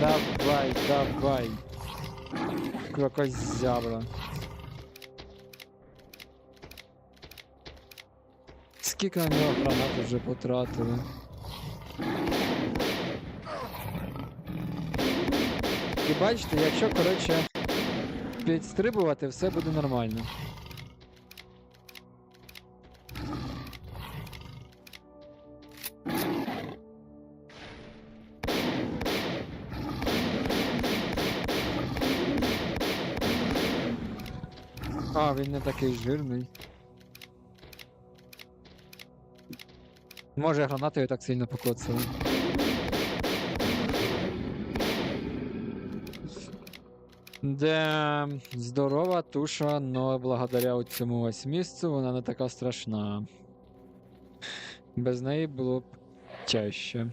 Давай, давай. Крокозябра. Скільки на нього гранат вже потратили? І бачите, якщо, коротше, підстрибувати, все буде нормально. А, він не такий жирний. Може гранатою так сильно покоцали. Де здорова туша, но благодаря цьому ось місцю вона не така страшна. Без неї було б тяжче.